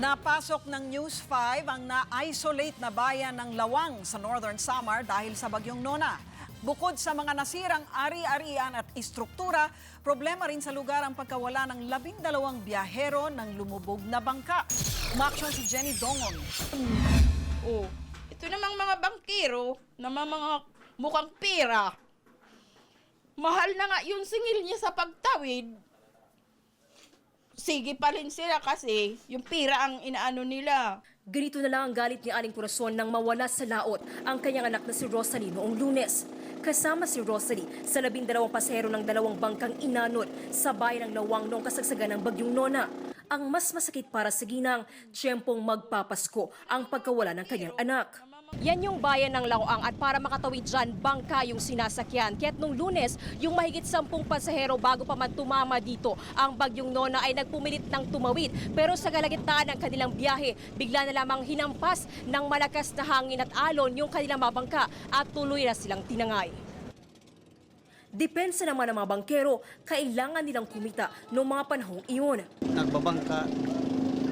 Napasok ng News 5 ang na-isolate na bayan ng Lawang sa Northern Samar dahil sa bagyong Nona. Bukod sa mga nasirang ari-arian at istruktura, problema rin sa lugar ang pagkawala ng labindalawang biyahero ng lumubog na bangka. Umaksyon si Jenny Dongon. Oh, ito namang mga bangkero na mga mga mukhang pera. Mahal na nga yung singil niya sa pagtawid. Sige pa rin sila kasi yung pira ang inaano nila. Ganito na lang ang galit ni Aling Corazon nang mawala sa laot ang kanyang anak na si Rosalie noong lunes. Kasama si Rosalie sa labindalawang pasahero ng dalawang bangkang inanod sa bayan ng Lawang noong kasagsagan ng Bagyong Nona. Ang mas masakit para sa ginang, tiyempong magpapasko ang pagkawala ng kanyang anak. Yan yung bayan ng Lawang at para makatawid dyan, bangka yung sinasakyan. Kaya't nung lunes, yung mahigit sampung pasahero bago pa man tumama dito, ang bagyong Nona ay nagpumilit ng tumawid. Pero sa kalagitnaan ng kanilang biyahe, bigla na lamang hinampas ng malakas na hangin at alon yung kanilang mga bangka at tuloy na silang tinangay. Depensa naman ng mga bangkero, kailangan nilang kumita noong mga panahong iyon. nagbabangka,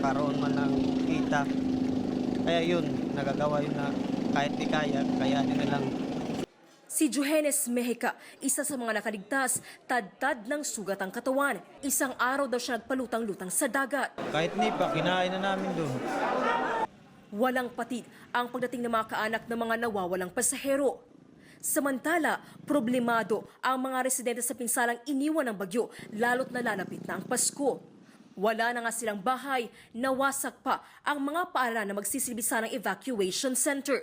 karoon man ng kita. Kaya yun, nagagawa yun na kahit di kaya, kayanin nilang Si Johannes Mejica, isa sa mga nakaligtas, tad-tad ng sugat ang katawan. Isang araw daw siya nagpalutang-lutang sa dagat. kahit nipa, kinain na namin doon. Walang patid ang pagdating ng mga kaanak ng mga nawawalang pasahero. Samantala, problemado ang mga residente sa pinsalang iniwan ng bagyo lalo't nalalapit na ang Pasko. Wala na nga silang bahay, nawasak pa ang mga paaralan na magsisilbi ng evacuation center.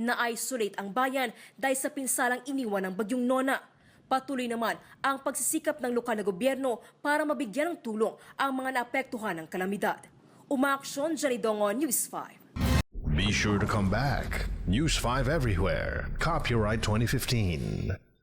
Na-isolate ang bayan dahil sa pinsalang iniwan ng bagyong Nona. Patuloy naman ang pagsisikap ng lokal na gobyerno para mabigyan ng tulong ang mga naapektuhan ng kalamidad. Umaaksyon, Jenny Dongon, News 5. Be sure to come back. News 5 everywhere. Copyright 2015.